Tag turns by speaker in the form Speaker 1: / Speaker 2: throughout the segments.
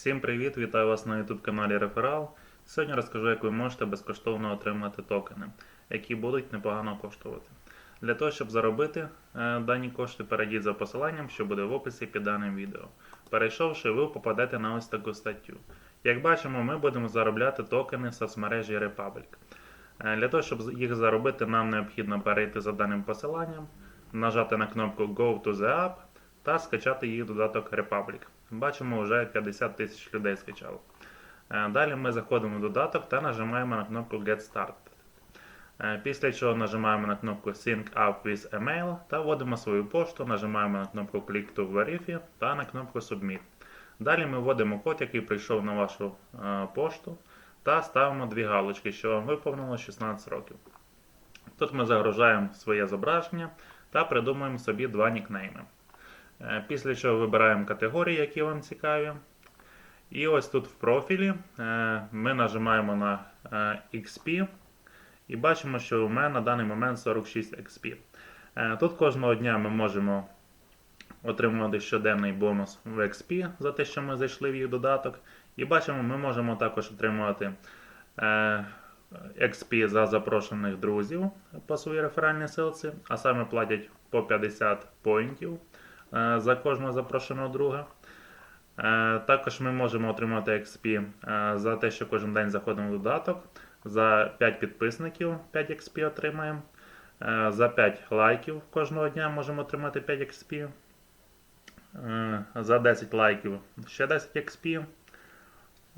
Speaker 1: Всім привіт! Вітаю вас на YouTube каналі Реферал. Сьогодні розкажу, як ви можете безкоштовно отримати токени, які будуть непогано коштувати. Для того, щоб заробити е, дані кошти, перейдіть за посиланням, що буде в описі під даним відео. Перейшовши, ви попадете на ось таку статтю. Як бачимо, ми будемо заробляти токени в соцмережі Republic. Е, Для того, щоб їх заробити, нам необхідно перейти за даним посиланням, нажати на кнопку Go to the App та скачати їх додаток Republic. Бачимо, вже 50 тисяч людей скачало. Е, Далі ми заходимо в додаток та нажимаємо на кнопку Get Started. Е, Після чого нажимаємо на кнопку Sync Up with Email та вводимо свою пошту, нажимаємо на кнопку Click to Verify та на кнопку Submit. Далі ми вводимо код, який прийшов на вашу е, пошту, та ставимо дві галочки, що вам виповнило 16 років. Тут ми загружаємо своє зображення та придумуємо собі два нікнейми. Е, Після чого вибираємо категорії, які вам цікаві. І ось тут в профілі е, ми нажимаємо на е, XP і бачимо, що у мене на даний момент 46 XP. Тут кожного дня ми можемо отримувати щоденний бонус в XP за те, що ми зайшли в їх додаток. І бачимо, ми можемо також отримувати XP за запрошених друзів по своїй реферальній силці, а саме платять по 50 поінтів за кожного запрошеного друга. Е, Також ми можемо отримати XP е, за те, що кожен день заходимо в додаток. За 5 підписників 5 XP отримаємо. Е, За 5 лайків кожного дня можемо отримати 5 XP. Е, За 10 лайків ще 10 XP.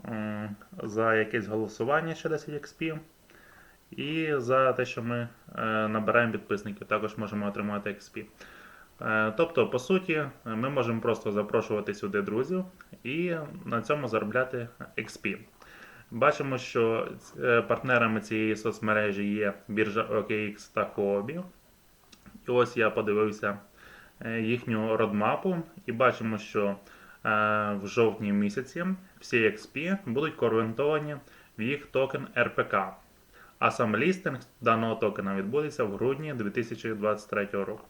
Speaker 1: Е, За якесь голосування ще 10 XP. І за те, що ми е, набираємо підписників, також можемо отримати XP. Е, Тобто, по суті, ми можемо просто запрошувати сюди друзів і на цьому заробляти XP. Бачимо, що е, партнерами цієї соцмережі є біржа OKX та Huobi. І ось я подивився е, їхню родмапу і бачимо, що в жовтні місяці всі XP будуть конвертовані в їх токен RPK. А сам лістинг даного токена відбудеться в грудні 2023 року.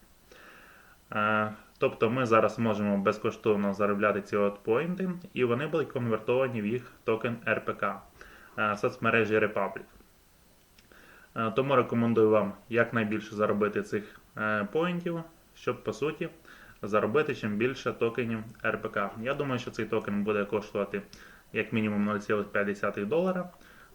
Speaker 1: Е, Тобто ми зараз можемо безкоштовно заробляти ці от поінти, і вони будуть конвертовані в їх токен RPK е, соцмережі Republic. Е, Тому рекомендую вам якнайбільше заробити цих поінтів, щоб по суті заробити чим більше токенів RPK. Я думаю, що цей токен буде коштувати як мінімум 0,5 долара.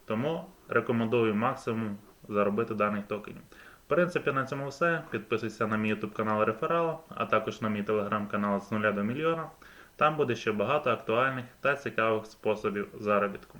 Speaker 1: Тому рекомендую максимум заробити даних токенів. В принципі, на цьому все. Підписуйся на мій YouTube канал Реферал, а також на мій телеграм-канал з нуля до мільйона. Там буде ще багато актуальних та цікавих способів заробітку.